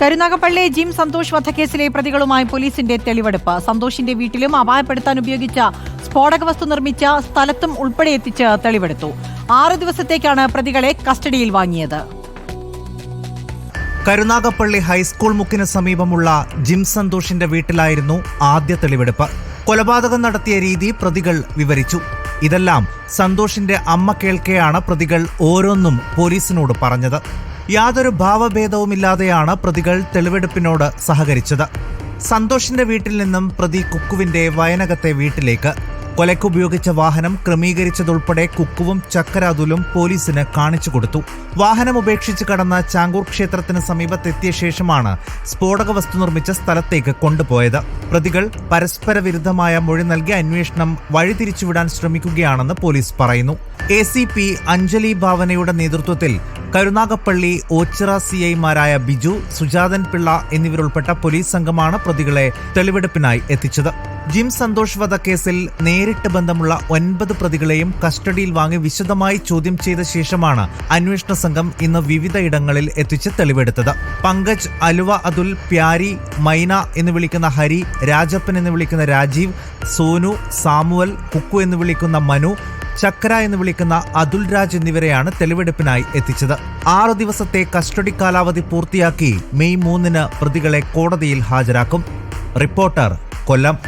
Karunagappally gym Santhosh വധക്കേസിലെ പ്രതികളുമായി പോലീസിന്റെ തെളിവെടുപ്പ്. സന്തോഷിന്റെ വീട്ടിലും അപായപ്പെടുത്താൻ ഉപയോഗിച്ച സ്ഫോടക വസ്തു നിർമ്മിച്ച സ്ഥലത്തും ഉൾപ്പെടെ എത്തിച്ച് തെളിവെടുത്തു. ആറു ദിവസത്തേക്കാണ് പ്രതികളെ കസ്റ്റഡിയിൽ വാങ്ങിയത്. കരുനാഗപ്പള്ളി ഹൈസ്കൂൾ മുക്കിന് സമീപമുള്ള ജിം സന്തോഷിന്റെ വീട്ടിലായിരുന്നു ആദ്യ തെളിവെടുപ്പ്. കൊലപാതകം നടത്തിയ രീതി പ്രതികൾ വിവരിച്ചു. ഇതെല്ലാം സന്തോഷിന്റെ അമ്മ കേൾക്കെയാണ് പ്രതികൾ ഓരോന്നും പോലീസിനോട് പറഞ്ഞത്. യാതൊരു ഭാവഭേദവുമില്ലാതെയാണ് പ്രതികൾ തെളിവെടുപ്പിനോട് സഹകരിച്ചത്. സന്തോഷിന്റെ വീട്ടിൽ നിന്നും പ്രതി കുക്കുവിന്റെ വയനകത്തെ വീട്ടിലേക്ക്. കൊലക്കുപയോഗിച്ച വാഹനം ക്രമീകരിച്ചതുൾപ്പെടെ കുക്കുവും ചക്കരാതുലും പോലീസിന് കാണിച്ചു കൊടുത്തു. വാഹനം ഉപേക്ഷിച്ച് കടന്ന ചാങ്കൂർ ക്ഷേത്രത്തിന് സമീപത്തെത്തിയ ശേഷമാണ് സ്ഫോടക വസ്തു നിർമ്മിച്ച സ്ഥലത്തേക്ക് കൊണ്ടുപോയത്. പ്രതികൾ പരസ്പര വിരുദ്ധമായ മൊഴി നൽകി അന്വേഷണം വഴിതിരിച്ചുവിടാൻ ശ്രമിക്കുകയാണെന്ന് പോലീസ് പറയുന്നു. എ സി പി അഞ്ജലി ഭാവനയുടെ നേതൃത്വത്തിൽ കരുനാഗപ്പള്ളി ഓച്ചിറ സി ഐമാരായ ബിജു സുജാതൻ പിള്ള എന്നിവരുൾപ്പെട്ട പോലീസ് സംഘമാണ് പ്രതികളെ തെളിവെടുപ്പിനായി എത്തിച്ചത്. ജിം സന്തോഷ് വധക്കേസിൽ നേരിട്ട് ബന്ധമുള്ള ഒൻപത് പ്രതികളെയും കസ്റ്റഡിയിൽ വാങ്ങി വിശദമായി ചോദ്യം ചെയ്ത ശേഷമാണ് അന്വേഷണ സംഘം ഇന്ന് വിവിധ ഇടങ്ങളിൽ എത്തിച്ച് തെളിവെടുത്തത്. പങ്കജ് അലുവ അതുൽ പ്യാരി മൈന എന്ന് വിളിക്കുന്ന ഹരി രാജപ്പൻ എന്ന് വിളിക്കുന്ന രാജീവ് സോനു സാമുവൽ കുക്കു എന്ന് വിളിക്കുന്ന മനു ചക്ര എന്ന് വിളിക്കുന്ന അതുൽ രാജ് എന്നിവരെയാണ് തെളിവെടുപ്പിനായി എത്തിച്ചത്. ആറു ദിവസത്തെ കസ്റ്റഡി കാലാവധി പൂർത്തിയാക്കി മെയ് മൂന്നിന് പ്രതികളെ കോടതിയിൽ ഹാജരാക്കും. റിപ്പോർട്ടർ കൊല്ലം.